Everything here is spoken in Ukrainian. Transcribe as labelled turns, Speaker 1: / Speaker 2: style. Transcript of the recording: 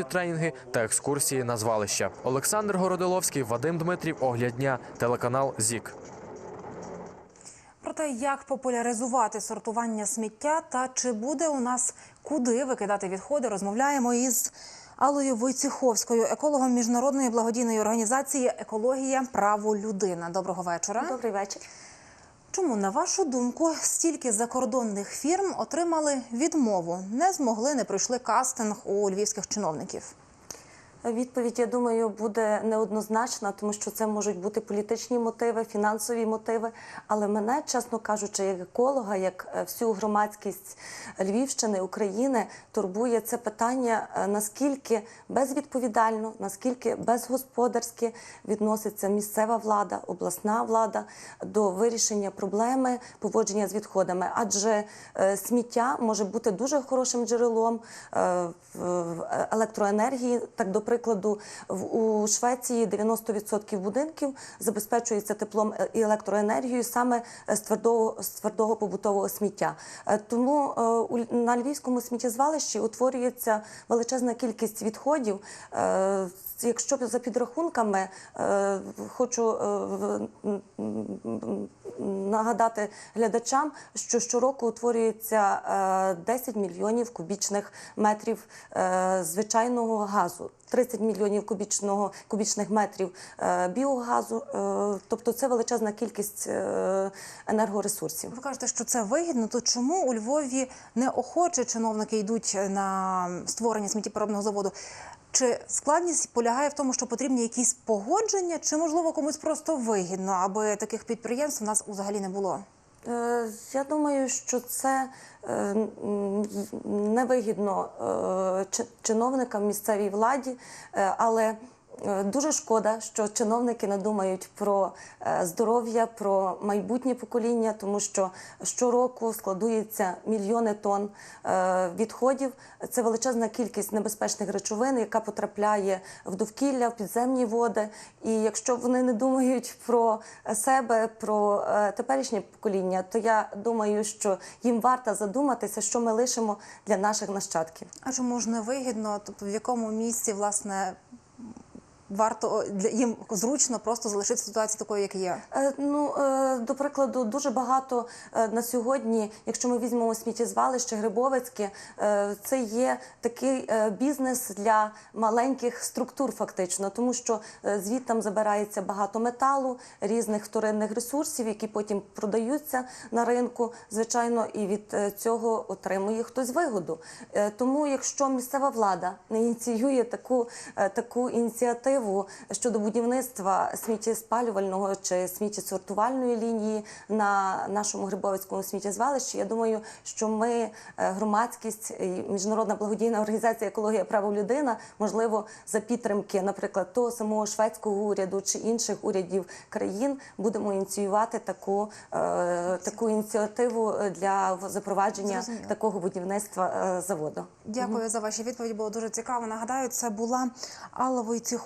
Speaker 1: тренінги та екскурсії на звалища. Олександр Городиловський, Вадим Дмитрів, Огляд дня, телеканал ЗІК.
Speaker 2: Про те, як популяризувати сортування сміття та чи буде у нас куди викидати відходи, розмовляємо із Аллою Войціховською, екологом міжнародної благодійної організації Екологія право людина. Доброго вечора.
Speaker 3: Добрий вечір.
Speaker 2: Чому, на вашу думку, стільки закордонних фірм отримали відмову, не змогли, не пройшли кастинг у львівських чиновників?
Speaker 3: Відповідь, я думаю, буде неоднозначна, тому що це можуть бути політичні мотиви, фінансові мотиви. Але мене, чесно кажучи, як еколога, як е, всю громадськість Львівщини, України, турбує це питання, е, наскільки безвідповідально, наскільки безгосподарськи відноситься місцева влада, обласна влада до вирішення проблеми поводження з відходами. Адже е, сміття може бути дуже хорошим джерелом електроенергії. Так, до прикладу, у Швеції 90% будинків забезпечується теплом е, і електроенергією саме з твердого, з твердого побутового сміття. Е, Тому е, на львівському сміттєзвалищі утворюється величезна кількість відходів. Е, Якщо за підрахунками, е, хочу е, нагадати глядачам, що щороку утворюється е, 10 мільйонів кубічних метрів е, звичайного газу. 30 мільйонів кубічного кубічних метрів е, біогазу, е, тобто це величезна кількість е, енергоресурсів.
Speaker 2: Ви кажете, що це вигідно. То чому у Львові неохоче чиновники йдуть на створення сміттєпереробного заводу? Чи складність полягає в тому, що потрібні якісь погодження, чи можливо комусь просто вигідно, аби таких підприємств у нас взагалі не було?
Speaker 3: Е, Я думаю, що це е, невигідно е, чиновникам місцевій владі, але дуже шкода, що чиновники не думають про е, здоров'я, про майбутнє покоління, тому що щороку складується мільйони тонн е, відходів. Це величезна кількість небезпечних речовин, яка потрапляє в довкілля, в підземні води. І якщо вони не думають про себе, про е, теперішнє покоління, то я думаю, що їм варто задуматися, що ми лишимо для наших нащадків.
Speaker 2: А чому ж не вигідно? Тобто в якому місці власне варто для їм зручно просто залишити ситуацію такою, як є?
Speaker 3: Е, Ну, е, до прикладу, дуже багато е, на сьогодні, якщо ми візьмемо сміттєзвалище Грибовецьке, це є такий бізнес для маленьких структур, фактично, тому що е, звідтам забирається багато металу, різних вторинних ресурсів, які потім продаються на ринку, звичайно, і від цього отримує хтось вигоду. Тому, якщо місцева влада не ініціює таку, таку ініціативу щодо будівництва сміттєспалювального чи сміттєсортувальної лінії на нашому Грибовицькому сміттєзвалищі, я думаю, що ми, е, громадськість міжнародна благодійна організація Екологія право людина, можливо, за підтримки, наприклад, того самого шведського уряду чи інших урядів країн, будемо ініціювати таку, е, таку ініціативу для запровадження
Speaker 2: Зрозуміло.
Speaker 3: такого будівництва е, заводу.
Speaker 2: Дякую за ваші відповіді. Було дуже цікаво. Нагадаю, це була Алла Войціхова.